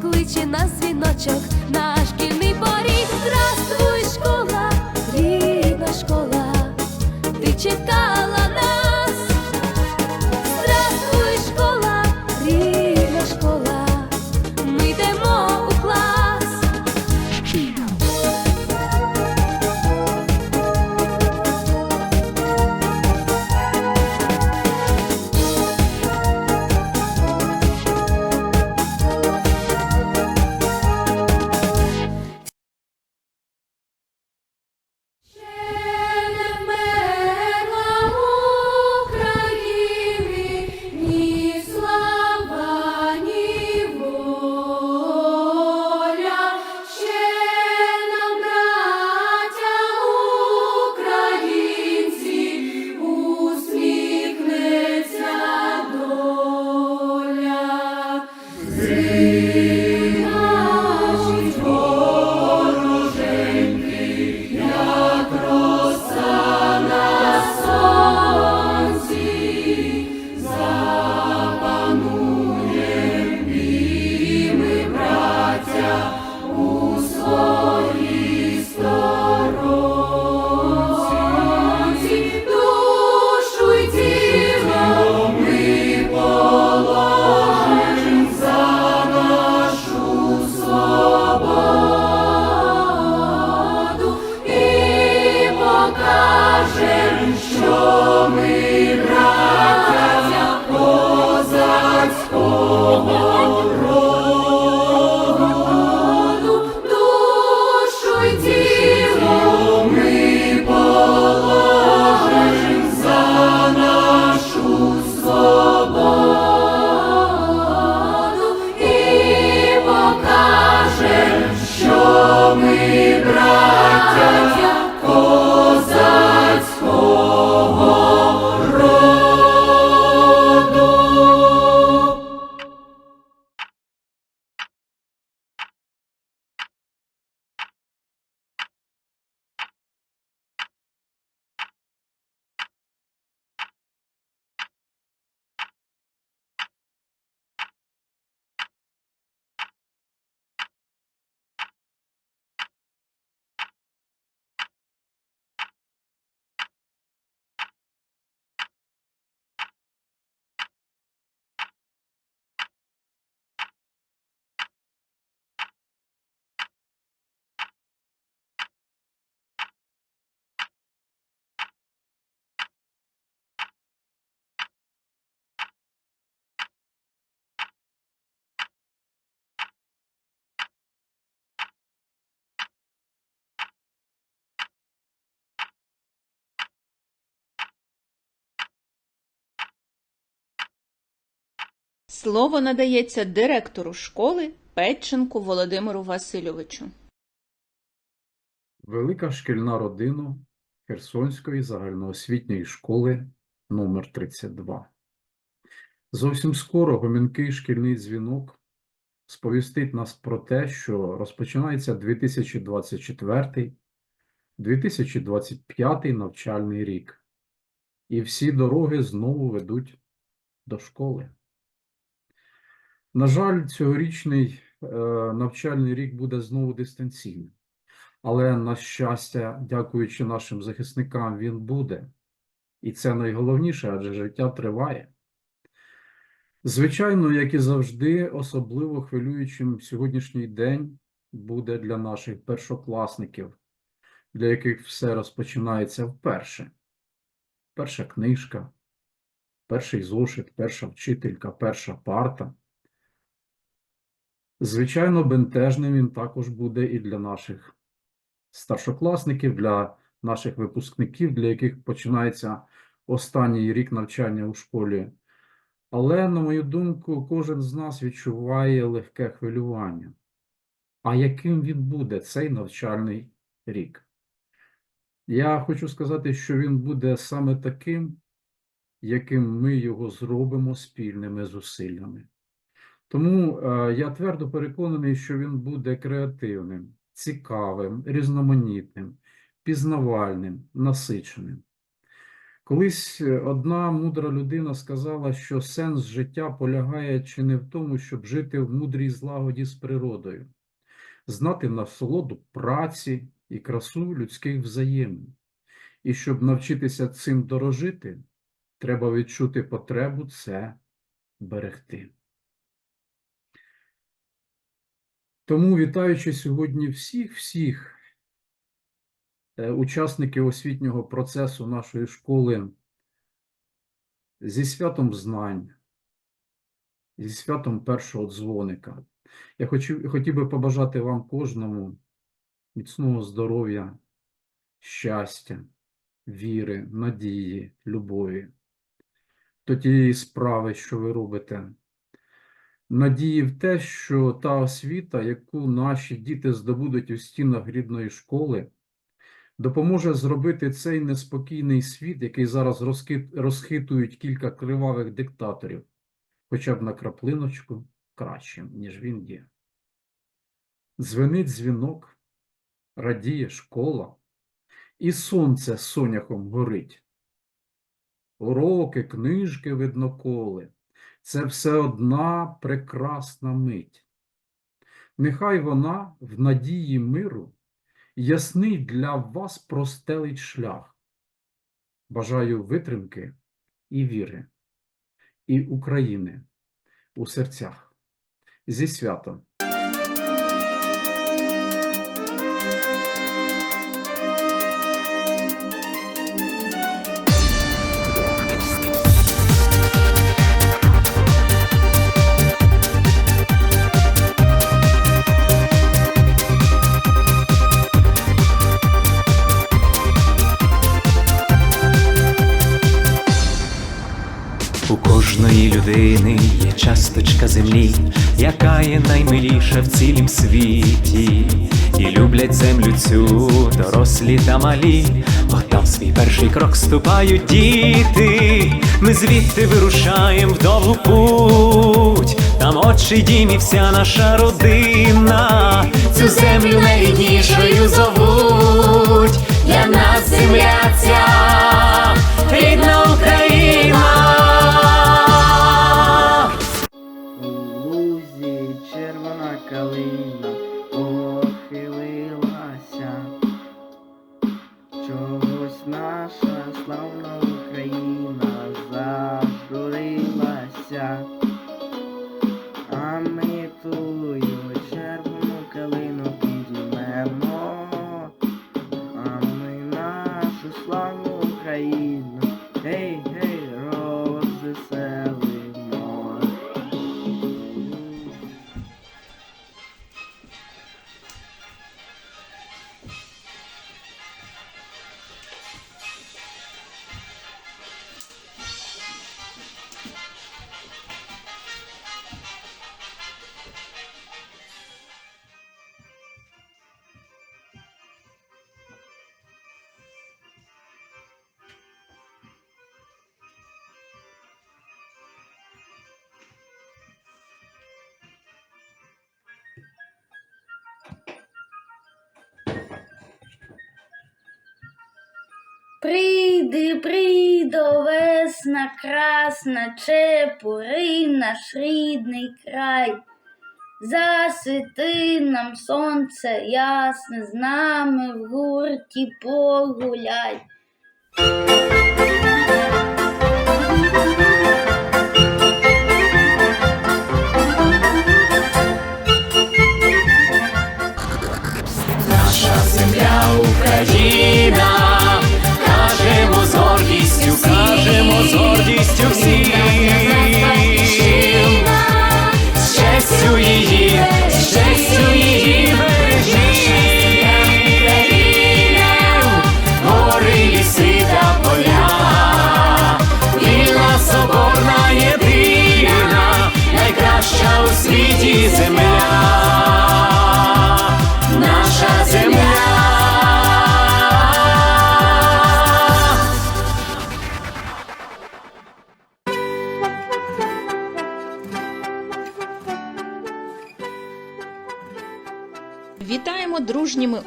і покличе нас дзвіночок на Слово надається директору школи Петченку Володимиру Васильовичу. Велика шкільна родина Херсонської загальноосвітньої школи номер 32 Зовсім скоро гомінкий шкільний дзвінок сповістить нас про те, що розпочинається 2024-2025 навчальний рік, і всі дороги знову ведуть до школи. На жаль, цьогорічний е, навчальний рік буде знову дистанційним. Але, на щастя, дякуючи нашим захисникам, він буде. І це найголовніше, адже життя триває. Звичайно, як і завжди, особливо хвилюючим сьогоднішній день буде для наших першокласників, для яких все розпочинається вперше. Перша книжка, перший зошит, перша вчителька, перша парта. Звичайно, бентежним він також буде і для наших старшокласників, для наших випускників, для яких починається останній рік навчання у школі. Але, на мою думку, кожен з нас відчуває легке хвилювання. А яким він буде цей навчальний рік? Я хочу сказати, що він буде саме таким, яким ми його зробимо спільними зусиллями. Тому е, я твердо переконаний, що він буде креативним, цікавим, різноманітним, пізнавальним, насиченим. Колись е, одна мудра людина сказала, що сенс життя полягає чи не в тому, щоб жити в мудрій злагоді з природою, знати насолоду праці і красу людських взаємин. І щоб навчитися цим дорожити, треба відчути потребу це берегти. Тому, вітаючи сьогодні всіх, всіх е, учасників освітнього процесу нашої школи зі святом знань, зі святом першого дзвоника, я хочу, хотів би побажати вам кожному міцного здоров'я, щастя, віри, надії, любові до тієї справи, що ви робите. Надії в те, що та освіта, яку наші діти здобудуть у стінах рідної школи, допоможе зробити цей неспокійний світ, який зараз розхитують кілька кривавих диктаторів, хоча б на краплиночку кращим, ніж він є. Дзвенить дзвінок, радіє школа, і сонце соняхом горить. Уроки, книжки видноколи – це все одна прекрасна мить. Нехай вона в надії миру ясний для вас простелить шлях. Бажаю витримки і віри, і України у серцях. Зі святом! Землі, яка є наймиліша в цілім світі, і люблять землю цю дорослі та малі, бо там свій перший крок ступають діти. Ми звідти вирушаємо в довгу путь, там отчий дім і вся наша родина. Цю землю найріднішою зовуть для нас земля ця, рідна Прийди, прийдо, весна красна, чепури наш рідний край. Засвіти нам сонце ясне, з нами в гурті погуляй. Наша земля Україна, з гордістю всім. З честю її, з честю. Гори, ліси та поля, вільна, соборна, єдина, найкраща у світі земля.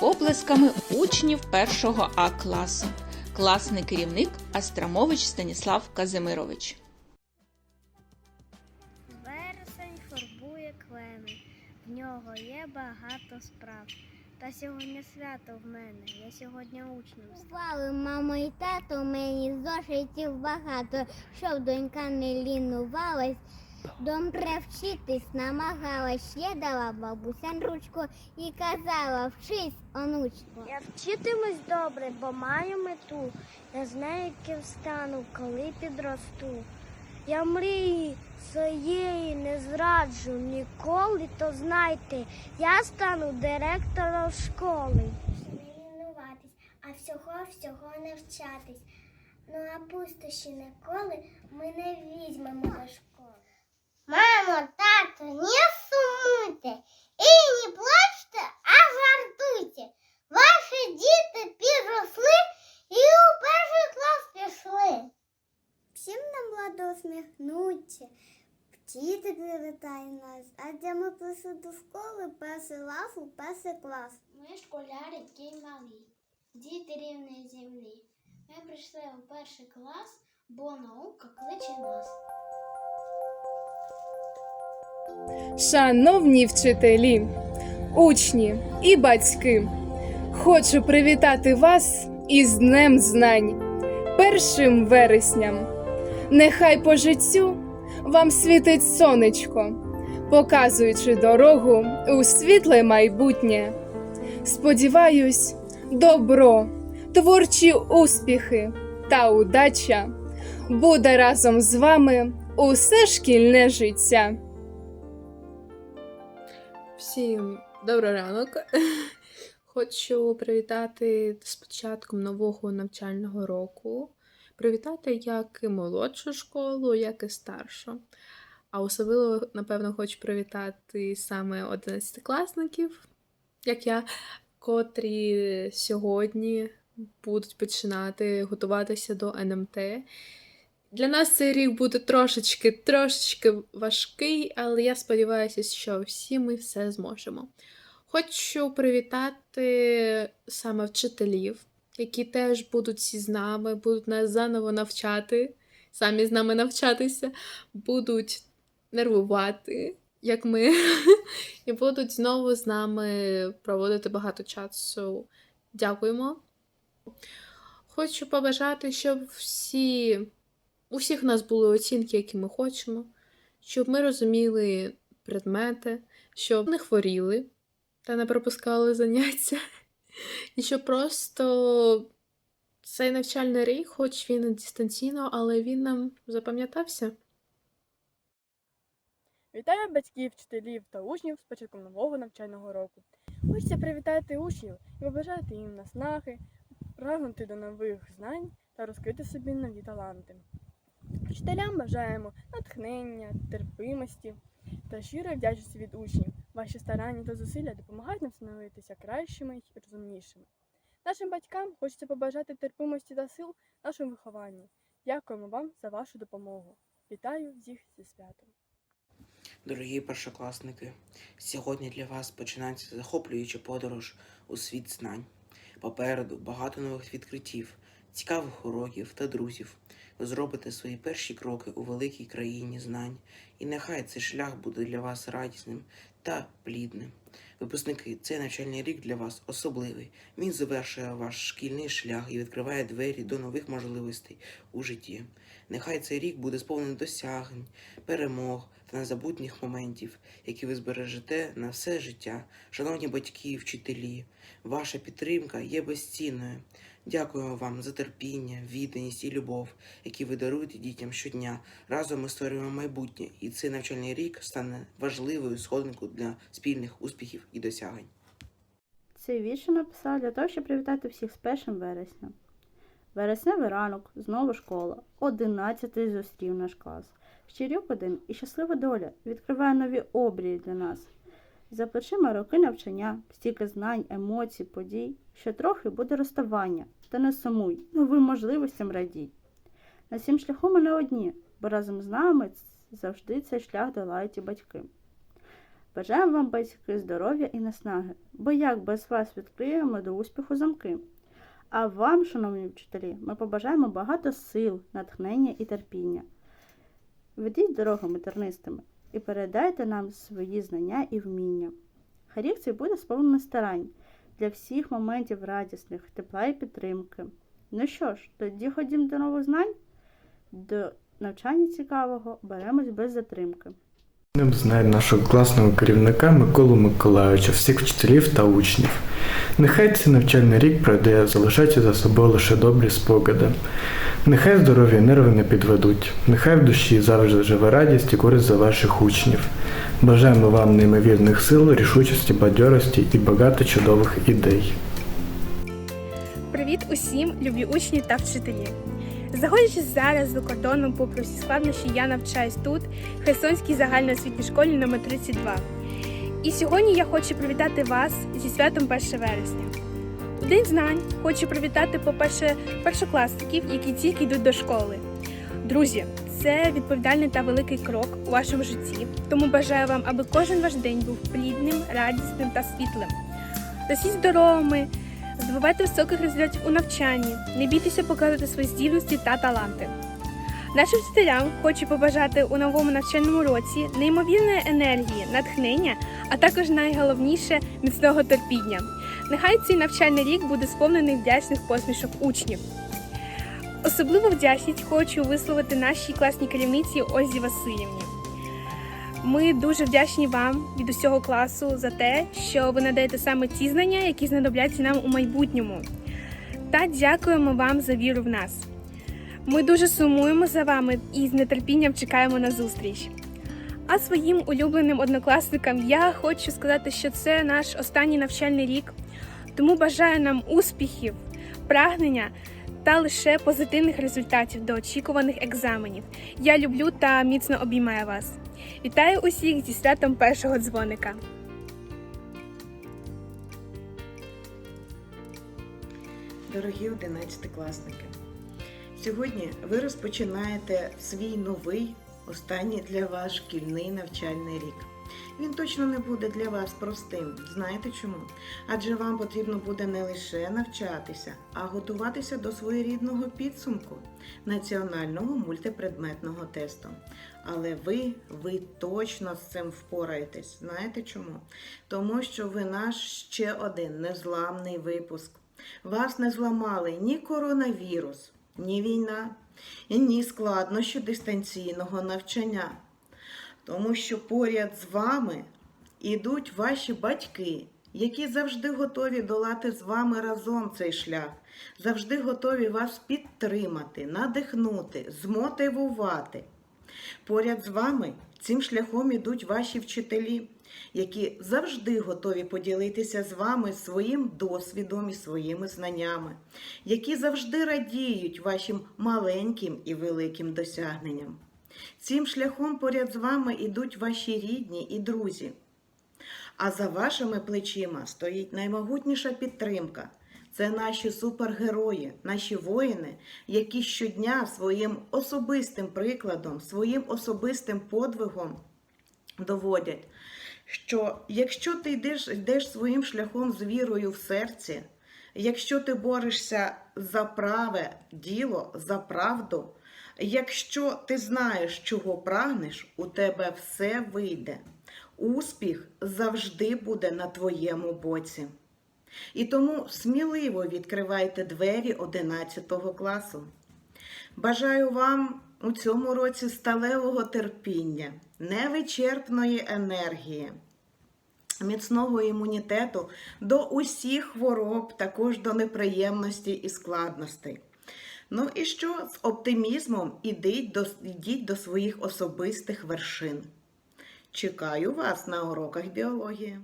Оплесками учнів першого А класу. Класний керівник Астрамович Станіслав Казимирович. Вересень фарбує клени, в нього є багато справ. Та сьогодні свято в мене, я сьогодні учнем. Бували мама і тато мені зошитів багато, щоб донька не лінувалась. Добре вчитись намагалась, ще дала бабуся ручку і казала, вчись, онучко. Я вчитимусь добре, бо маю мету. Я знаю, ким стану, коли підросту. Я мрії своєї не зраджу ніколи, то знайте, я стану директором школи. Не лінуватись, а всього всього навчатись. Ну а пустощі ніколи ми не візьмемо до школи. Мамо, тато, не сумуйте і не плачте, а жартуйте. Ваші діти підросли і у перший клас пішли. Всім нам ладо усміхнуться. Вчитель привітає нас, адже ми прийшли до школи перший раз у перший клас. Ми школяри ті малі, діти рівної землі. Ми прийшли у перший клас, бо наука кличе нас. Шановні вчителі, учні і батьки, хочу привітати вас із Днем Знань, першим вересням. Нехай по життю вам світить сонечко, показуючи дорогу у світле майбутнє. Сподіваюсь, добро, творчі успіхи та удача буде разом з вами усе шкільне життя. Всім добрий ранок. Хочу привітати з початком нового навчального року. Привітати як і молодшу школу, як і старшу. А особливо, напевно, хочу привітати саме 11-класників, як я, котрі сьогодні будуть починати готуватися до НМТ. Для нас цей рік буде трошечки, трошечки важкий, але я сподіваюся, що всі ми все зможемо. Хочу привітати саме вчителів, які теж будуть з нами, будуть нас заново навчати, самі з нами навчатися, будуть нервувати, як ми, і будуть знову з нами проводити багато часу. Дякуємо. Хочу побажати, щоб всі у всіх нас були оцінки, які ми хочемо, щоб ми розуміли предмети, щоб не хворіли та не пропускали заняття. І щоб просто цей навчальний рік, хоч він дистанційно, але він нам запам'ятався. Вітаю батьків, вчителів та учнів з початком нового навчального року. Хочеться привітати учнів і побажати їм наснаги, прагнути до нових знань та розкрити собі нові таланти. Вчителям бажаємо натхнення, терпимості та щирої вдячності від учнів. Ваші старання та зусилля допомагають нам становитися кращими і розумнішими. Нашим батькам хочеться побажати терпимості та сил в нашому вихованні. Дякуємо вам за вашу допомогу. Вітаю всіх зі святом! Дорогі першокласники, сьогодні для вас починається захоплююча подорож у світ знань. Попереду багато нових відкриттів, цікавих уроків та друзів. Ви зробите свої перші кроки у великій країні знань, і нехай цей шлях буде для вас радісним та плідним. Випускники, цей навчальний рік для вас особливий. Він завершує ваш шкільний шлях і відкриває двері до нових можливостей у житті. Нехай цей рік буде сповнений досягнень, перемог та незабутніх моментів, які ви збережете на все життя. Шановні батьки, вчителі, ваша підтримка є безцінною. Дякуємо вам за терпіння, відданість і любов, які ви даруєте дітям щодня. Разом ми створюємо майбутнє, і цей навчальний рік стане важливою сходинкою для спільних успіхів і досягнень. Цей вірш я написала для того, щоб привітати всіх з першим вересня. Вересневий ранок, знову школа, одинадцятий зустрів наш клас. Щирюк один і щаслива доля відкриває нові обрії для нас. За плечима роки навчання, стільки знань, емоцій, подій, що трохи буде розставання, та не сумуй, новим можливостям радій. На цім шляху ми не одні, бо разом з нами завжди цей шлях долають і батьки. Бажаємо вам, батьки, здоров'я і наснаги, бо як без вас відкриємо до успіху замки. А вам, шановні вчителі, ми побажаємо багато сил, натхнення і терпіння. Ведіть дорогами тернистими і передайте нам свої знання і вміння. Хай цей буде сповнений старань для всіх моментів радісних, тепла і підтримки. Ну що ж, тоді ходім до нових знань, до навчання цікавого беремось без затримки. Ним знає нашого класного керівника Миколу Миколайовича, всіх вчителів та учнів. Нехай цей навчальний рік пройде, залишаючи за собою лише добрі спогади. Нехай здоров'я нерви не підведуть, нехай в душі завжди живе радість і користь за ваших учнів. Бажаємо вам неймовірних сил, рішучості, бадьорості і багато чудових ідей. Привіт усім, любі учні та вчителі! Знаходячись зараз за кордоном, попри всі складнощі, я навчаюсь тут, в Херсонській загальноосвітній школі номер 32. І сьогодні я хочу привітати вас зі святом 1 вересня. День знань хочу привітати, по-перше, першокласників, які тільки йдуть до школи. Друзі, це відповідальний та великий крок у вашому житті, тому бажаю вам, аби кожен ваш день був плідним, радісним та світлим. Ростіть здоровими, здобувайте високих результатів у навчанні, не бійтеся показувати свої здібності та таланти. Нашим вчителям хочу побажати у новому навчальному році неймовірної енергії, натхнення, а також найголовніше міцного терпіння. Нехай цей навчальний рік буде сповнений вдячних посмішок учнів. Особливо вдячність хочу висловити нашій класній керівниці Озі Васильівні. Ми дуже вдячні вам від усього класу за те, що ви надаєте саме ті знання, які знадобляться нам у майбутньому. Та дякуємо вам за віру в нас. Ми дуже сумуємо за вами і з нетерпінням чекаємо на зустріч. А своїм улюбленим однокласникам я хочу сказати, що це наш останній навчальний рік, тому бажаю нам успіхів, прагнення та лише позитивних результатів до очікуваних екзаменів. Я люблю та міцно обіймаю вас. Вітаю усіх зі святом першого дзвоника. Дорогі одинадцятикласники, сьогодні ви розпочинаєте свій новий, останній для вас шкільний навчальний рік. Він точно не буде для вас простим. Знаєте чому? Адже вам потрібно буде не лише навчатися, а готуватися до своєрідного підсумку національного мультипредметного тесту. Але ви, ви точно з цим впораєтесь. Знаєте чому? Тому що ви наш ще один незламний випуск. Вас не зламали ні коронавірус, ні війна, ні складнощі дистанційного навчання. Тому що поряд з вами ідуть ваші батьки, які завжди готові долати з вами разом цей шлях, завжди готові вас підтримати, надихнути, змотивувати. Поряд з вами цим шляхом ідуть ваші вчителі, які завжди готові поділитися з вами своїм досвідом і своїми знаннями, які завжди радіють вашим маленьким і великим досягненням. Цим шляхом поряд з вами ідуть ваші рідні і друзі. А за вашими плечима стоїть наймогутніша підтримка. Це наші супергерої, наші воїни, які щодня своїм особистим прикладом, своїм особистим подвигом доводять, що якщо ти йдеш, йдеш своїм шляхом з вірою в серці, якщо ти борешся за праве діло, за правду, якщо ти знаєш, чого прагнеш, у тебе все вийде. Успіх завжди буде на твоєму боці. І тому сміливо відкривайте двері 11 класу. Бажаю вам у цьому році сталевого терпіння, невичерпної енергії, міцного імунітету до усіх хвороб, також до неприємностей і складностей. Ну і що з оптимізмом ідіть до, ідіть до своїх особистих вершин. Чекаю вас на уроках біології.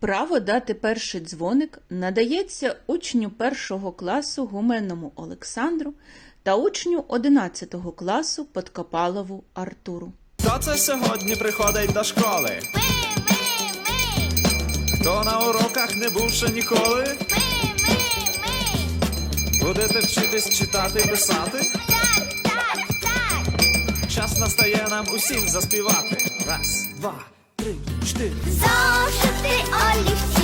Право дати перший дзвоник надається учню першого класу Гуменному Олександру та учню 11 класу Подкопалову Артуру. Хто це сьогодні приходить до школи? Ми, ми, ми. Хто на уроках не був ще ніколи? Будете вчитись читати писати? Так, так, так. Час настає нам усім заспівати. Раз, два, три. чотири. Зошити олівці.